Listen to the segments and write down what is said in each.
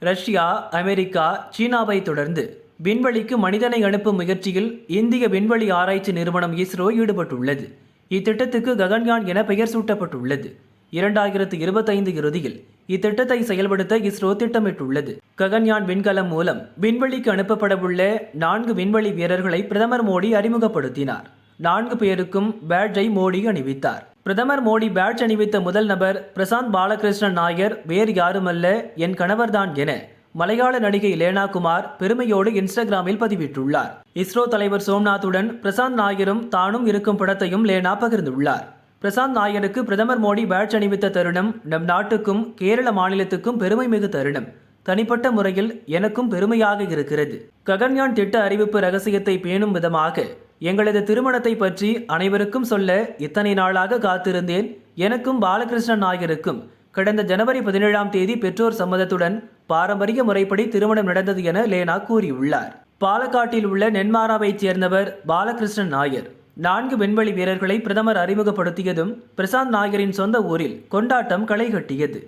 Russia America சீனாவை தொடர்ந்து விண்வெளிக்கு மனிதனை அனுப்பும் முயற்சியில் இந்திய விண்வெளி ஆராய்ச்சி நிறுவனம் இஸ்ரோ ஈடுபட்டுள்ளது. இத்திட்டத்துக்கு ககன்யான் என பெயர் சூட்டப்பட்டுள்ளது. இரண்டாயிரத்து இருபத்தைந்து இறுதியில் இத்திட்டத்தை செயல்படுத்த இஸ்ரோ திட்டமிட்டுள்ளது. ககன்யான் விண்கலம் மூலம் விண்வெளிக்கு அனுப்பப்படவுள்ள நான்கு விண்வெளி வீரர்களை பிரதமர் மோடி அறிமுகப்படுத்தினார். நான்கு பேருக்கும் பேட்ஜை மோடி அணிவித்தார். பிரதமர் மோடி பேட்ச் அணிவித்த முதல் நபர் பிரசாந்த் பாலகிருஷ்ணன் நாயர் வேறு யாருமல்ல என் கணவர்தான் என மலையாள நடிகை லேனா குமார் பெருமையோடு இன்ஸ்டாகிராமில் பதிவிட்டுள்ளார். இஸ்ரோ தலைவர் சோம்நாத்துடன் பிரசாந்த் நாயரும் தானும் இருக்கும் படத்தையும் லேனா பகிர்ந்துள்ளார். பிரசாந்த் நாயருக்கு பிரதமர் மோடி பேட்ச் அணிவித்த தருணம் நம் நாட்டுக்கும் கேரள மாநிலத்துக்கும் பெருமை மிகு தருணம். தனிப்பட்ட முறையில் எனக்கும் பெருமையாக இருக்கிறது. ககன்யான் திட்ட அறிவிப்பு ரகசியத்தை பேணும் விதமாக எங்களது திருமணத்தை பற்றி அனைவருக்கும் சொல்ல இத்தனை நாளாக காத்திருந்தேன். எனக்கும் பாலகிருஷ்ணன் நாயருக்கும் கடந்த ஜனவரி பதினேழாம் தேதி பெற்றோர் சம்மதத்துடன் பாரம்பரிய முறைப்படி திருமணம் நடந்தது என லேனா கூறியுள்ளார். பாலக்காட்டில் உள்ள நென்மாராவைச் சேர்ந்தவர் பாலகிருஷ்ணன் நாயர் நான்கு விண்வெளி வீரர்களை பிரதமர் அறிமுகப்படுத்தியதும் பிரசாந்த் நாயரின் சொந்த ஊரில் கொண்டாட்டம் களை கட்டியது.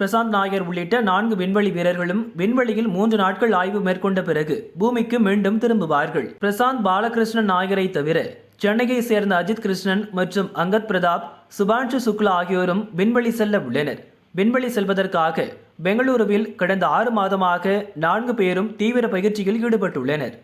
பிரசாந்த் நாயர் உள்ளிட்ட நான்கு விண்வெளி வீரர்களும் விண்வெளியில் மூன்று நாட்கள் ஆய்வு மேற்கொண்ட பிறகு பூமிக்கு மீண்டும் திரும்புவார்கள். பிரசாந்த் பாலகிருஷ்ணன் நாயரை தவிர சென்னையை சேர்ந்த அஜித் கிருஷ்ணன் மற்றும் அங்கத் பிரதாப் சுபான்ஷு சுக்லா ஆகியோரும் விண்வெளி செல்ல உள்ளனர். விண்வெளி செல்வதற்காக பெங்களூருவில் கடந்த ஆறு மாதமாக நான்கு பேரும் தீவிர பயிற்சியில் ஈடுபட்டுள்ளனர்.